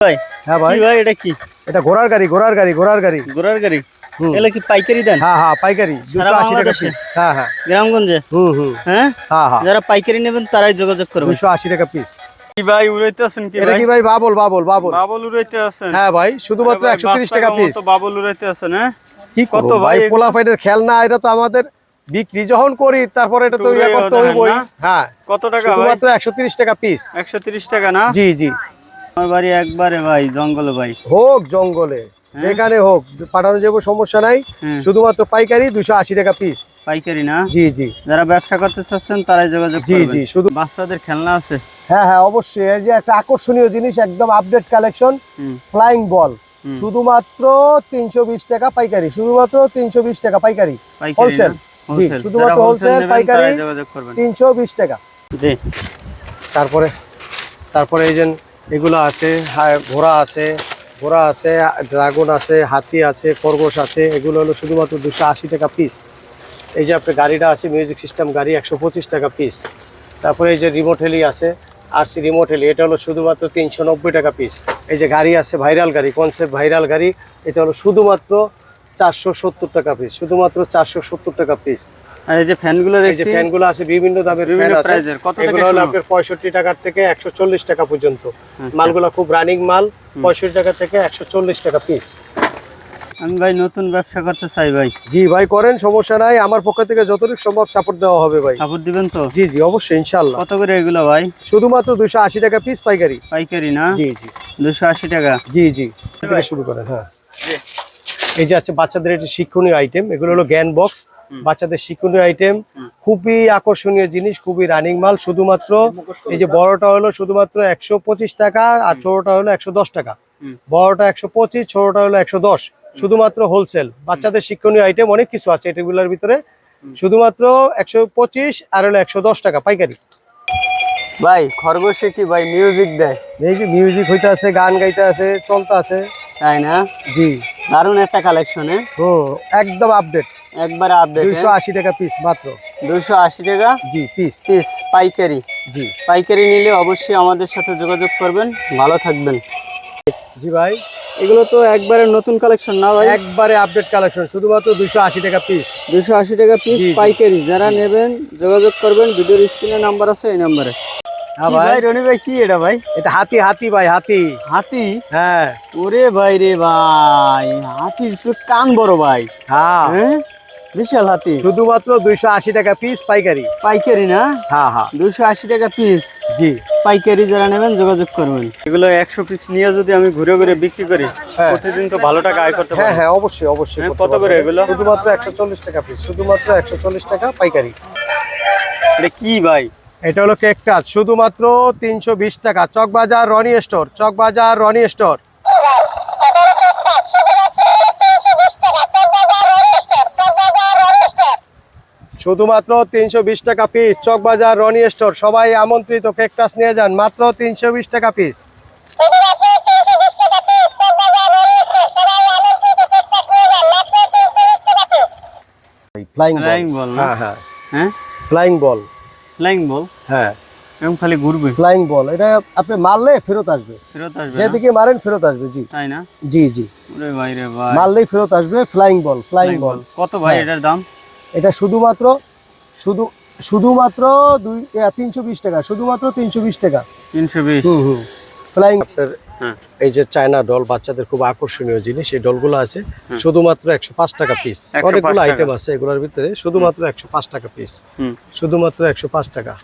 ভাই? হ্যাঁ ভাই। ভাই এটা কি? এটা ঘোড়ার গাড়ি ঘোড়ার গাড়ি ঘোড়ার গাড়ি। ঘোড়ার গাড়ি। এগুলো কি পাইকারি দেন? হ্যাঁ হ্যাঁ পাইকারি। দুশো আশি টাকা পিস হ্যাঁ হ্যাঁ। গ্রামগঞ্জে? হুম হুম। হ্যাঁ? হ্যাঁ হ্যাঁ। যারা পাইকারি নেবেন তারাই যোগাযোগ করবেন দুশো আশি টাকা পিস কি ভাই উড়াইতে আছেন কি ভাই? কি ভাই বাবল বাবল বাবল? বাবল উড়াইতে আছেন। হ্যাঁ ভাই শুধুমাত্র একশো তিরিশ টাকা পিস মতো বাবল উড়াইতে আছেন হ্যাঁ? কি কত ভাই ভাই এগুলো? পোলা ফাইটের খেলনা এটা তো আমাদের বিক্রি যখন করি তারপরে এটা তো ইয়ে করতে হইবই। হ্যাঁ। কত টাকা শুধুমাত্র একশো তিরিশ টাকা পিস একশো তিরিশ টাকা না? জি জি। আমার বাড়ি একবারে ভাই জঙ্গলে ভাই। হোক জঙ্গলে যেখানে হোক পাঠানো যাব সমস্যা নাই। হ্যাঁ। শুধুমাত্র পাইকারি দুশো আশি টাকা পিস পাইকারি না? জি জি। যারা ব্যবসা করতে চাচ্ছেন তারাই যোগাযোগ জি জি শুধু বাচ্চাদের খেলনা আছে। হ্যাঁ হ্যাঁ অবশ্যই। এই যে একটা আকর্ষণীয় জিনিস একদম আপডেট কালেকশন ফ্লাইং বল শুধুমাত্র তিনশো বিশ টাকা পাইকারি। শুধুমাত্র তিনশো বিশ টাকা পাইকারি। হোলসেল জি শুধুমাত্র হোলসেল পাইকারি তিনশো বিশ টাকা। জি। তারপরে তারপরে এই যে এগুলো আছে হ্যাঁ, ঘোড়া আছে ঘোড়া আছে ড্রাগন আছে হাতি আছে খরগোশ আছে এগুলো হলো শুধুমাত্র দুশো আশি টাকা পিস এই যে আপনার গাড়িটা আছে মিউজিক সিস্টেম গাড়ি একশো পঁচিশ টাকা পিস তারপরে এই যে রিমোট হেলি আছে আর সি রিমোট হেলি এটা হলো শুধুমাত্র তিনশো নব্বই টাকা পিস এই যে গাড়ি আছে ভাইরাল গাড়ি কনসেপ্ট ভাইরাল গাড়ি এটা হলো শুধুমাত্র চারশো সত্তর টাকা পিস শুধুমাত্র চারশো সত্তর টাকা পিস আর এই যে ফ্যানগুলো এই যে দেখছি ফ্যানগুলো আছে বিভিন্ন দামের ফ্যান আছে। প্রাইজের কত থেকে এগুলো হলো আপনার পঁয়ষট্টি টাকার থেকে একশো চল্লিশ টাকা পর্যন্ত। আচ্ছা। মালগুলো খুব রানিং মাল পঁয়ষট্টি টাকা থেকে একশো চল্লিশ টাকা পিস আমি ভাই নতুন ব্যবসা করতে চাই ভাই। জি ভাই করেন সমস্যা নাই। আমার পক্ষ থেকে যতটুকু সম্ভব সাপোর্ট দেওয়া হবে ভাই। সাপোর্ট দিবেন তো? জি জি অবশ্যই ইনশাল্লাহ কত করে এগুলো ভাই? শুধুমাত্র দুশো আশি টাকা পিস পাইকারি। পাইকারি না? জি জি। দুশো আশি টাকা? জি জি। শুরু করেন হ্যাঁ। এই যে আছে বাচ্চাদের একটি শিক্ষণীয় আইটেম এগুলো হলো জ্ঞান বক্স বাচ্চাদের শিক্ষণীয় আইটেম খুবই আকর্ষণীয় জিনিস খুবই রানিং মাল শুধুমাত্র এই যে বড়টা হলো শুধুমাত্র একশো পঁচিশ টাকা আর ছোটটা হলো একশো দশ টাকা। বড়টা একশো পঁচিশ ছোটটা হলো একশো দশ। শুধুমাত্র হোলসেল বাচ্চাদের শিক্ষণীয় আইটেম অনেক কিছু আছে এগুলোর ভিতরে। শুধুমাত্র একশো পঁচিশ আর হলো একশো দশ টাকা পাইকারি। ভাই খরগোশে কি ভাই মিউজিক দেয়? এই যে মিউজিক হইতে আছে গান গাইতে আছে চলতে আছে তাই না? জি। দারুণ একটা কালেকশনে হুম একদম আপডেট একবার আপডেট দুইশো আশি টাকা পিস মাত্র। দুশো আশি টাকা? জি পিস পিস পাইকারি। জি। পাইকারি নিলে অবশ্যই আমাদের সাথে যোগাযোগ করবেন। ভালো থাকবেন। জি ভাই। এগুলো তো একবারে নতুন কালেকশন না ভাই? একবারে আপডেট কালেকশন শুধুমাত্র দুইশো আশি টাকা পিস দুশো আশি টাকা পিস। পাইকারি। যারা নেবেন যোগাযোগ করবেন ভিডিওর স্ক্রিনে নাম্বার আছে এই নাম্বারে হ্যাঁ ভাই। ভাই রনি ভাই কি এটা ভাই? এটা হাতি হাতি ভাই হাতি। হাতি? হ্যাঁ। ওরে ভাই রে ভাই হাতির তো কান বড় ভাই। হ্যাঁ। হ্যাঁ? বিশাল হাতি। শুধুমাত্র দুইশো আশি টাকা পিস পাইকারি। পাইকারি না? হ্যাঁ হ্যাঁ। দুশো আশি টাকা পিস জি। পাইকারি যারা নেবেন যোগাযোগ করবেন। এগুলো একশো পিস নিয়ে যদি আমি ঘুরে ঘুরে বিক্রি করি হ্যাঁ। প্রতিদিন তো ভালো টাকা আয় করতে হ্যাঁ হ্যাঁ অবশ্যই অবশ্যই হ্যাঁ, কত করে এগুলো? শুধুমাত্র একশো চল্লিশ টাকা পিস শুধুমাত্র একশো চল্লিশ টাকা পাইকারি। এটা কি ভাই? এটা হলো কেক কাজ। শুধুমাত্র তিনশো বিশ টাকা। Chawkbazar Roni store Chawkbazar Roni store. শুধুমাত্র তিনশো বিশ টাকা পিস চকবাজার রনি স্টোর সবাই আমন্ত্রিত কেক টাস নিয়ে যান মাত্র তিনশো বিশ টাকা পিস ফ্লাইং Flying হ্যাঁ হ্যাঁ। হ্যাঁ? ফ্লাইং বল ফ্লাইং বল হ্যাঁ। এবং খালি ঘুরবে। ফ্লাইং বল এটা আপনি মারলে ফেরত আসবে। ফেরত আসবে যেদিকে মারেন ফেরত আসবে জি। তাই না? জি জি। ওরে ভাই রে ভাই। মারলেই ফেরত আসবে ফ্লাইং বল ফ্লাইং বল কত ভাই হ্যাঁ। এটার দাম? এটা শুধুমাত্র শুধু শুধুমাত্র দুই তিনশো বিশ টাকা শুধুমাত্র তিনশো বিশ টাকা। তিনশো বিশ। হুম হুম। ফ্লাইং হ্যাঁ। এই যে চায়না ডল বাচ্চাদের খুব আকর্ষণীয় জিনিস এই ডলগুলো আছে শুধুমাত্র একশো পাঁচ টাকা পিস অনেকগুলো আইটেম আছে এগুলোর ভিতরে শুধুমাত্র একশো পাঁচ টাকা পিস শুধুমাত্র একশো পাঁচ টাকা।